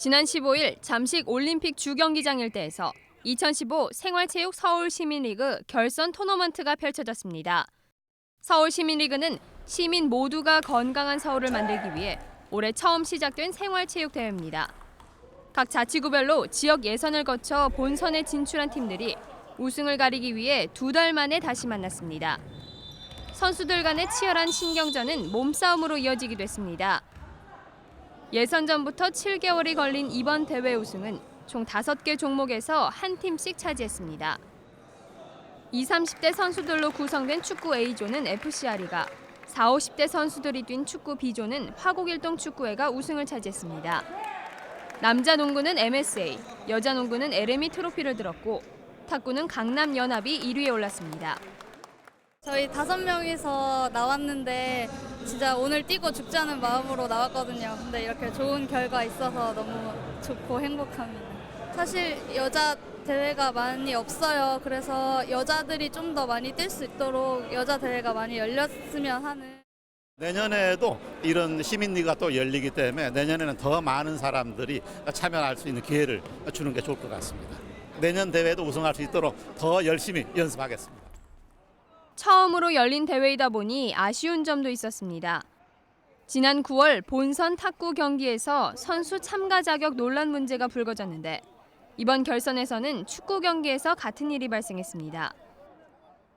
지난 15일 잠식 올림픽 주경기장 일대에서 2015 생활체육 서울시민리그 결선 토너먼트가 펼쳐졌습니다. 서울시민리그는 시민 모두가 건강한 서울을 만들기 위해 올해 처음 시작된 생활체육 대회입니다. 각 자치구별로 지역 예선을 거쳐 본선에 진출한 팀들이 우승을 가리기 위해 두 달 만에 다시 만났습니다. 선수들 간의 치열한 신경전은 몸싸움으로 이어지기도 했습니다. 예선 전부터 7개월이 걸린 이번 대회 우승은 총 5개 종목에서 한 팀씩 차지했습니다. 20, 30대 선수들로 구성된 축구 A조는 FCR이가 40, 50대 선수들이 뛴 축구 B조는 화곡일동 축구회가 우승을 차지했습니다. 남자 농구는 MSA, 여자 농구는 LME 트로피를 들었고 탁구는 강남 연합이 1위에 올랐습니다. 저희 다섯 명이서 나왔는데 진짜 오늘 뛰고 죽자는 마음으로 나왔거든요. 근데 이렇게 좋은 결과 있어서 너무 좋고 행복합니다. 사실 여자 대회가 많이 없어요. 그래서 여자들이 좀 더 많이 뛸 수 있도록 여자 대회가 많이 열렸으면 하는 내년에도 이런 시민리가 또 열리기 때문에 내년에는 더 많은 사람들이 참여할 수 있는 기회를 주는 게 좋을 것 같습니다. 내년 대회도 우승할 수 있도록 더 열심히 연습하겠습니다. 처음으로 열린 대회이다 보니 아쉬운 점도 있었습니다. 지난 9월 본선 탁구 경기에서 선수 참가 자격 논란 문제가 불거졌는데 이번 결선에서는 축구 경기에서 같은 일이 발생했습니다.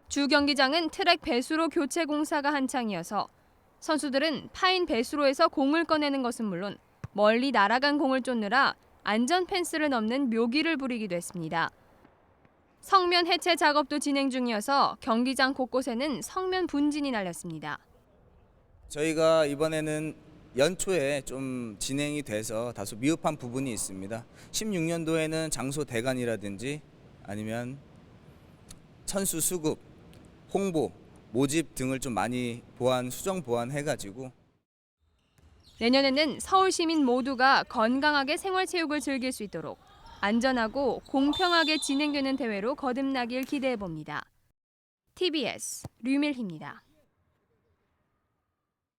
주 경기장은 트랙 배수로 교체 공사가 한창이어서 선수들은 파인 배수로에서 공을 꺼내는 것은 물론 멀리 날아간 공을 쫓느라 안전 펜스를 넘는 묘기를 부리기도 했습니다. 성면 해체 작업도 진행 중이어서 경기장 곳곳에는 성면 분진이 날렸습니다. 저희가 이번에는 연초에 좀 진행이 돼서 다소 미흡한 부분이 있습니다. 16년도에는 장소 대관이라든지 아니면 선수 수급, 홍보, 모집 등을 좀 많이 보완 수정 보완해 가지고 내년에는 서울 시민 모두가 건강하게 생활 체육을 즐길 수 있도록 안전하고 공평하게 진행되는 대회로 거듭나길 기대해 봅니다. TBS 류밀희입니다.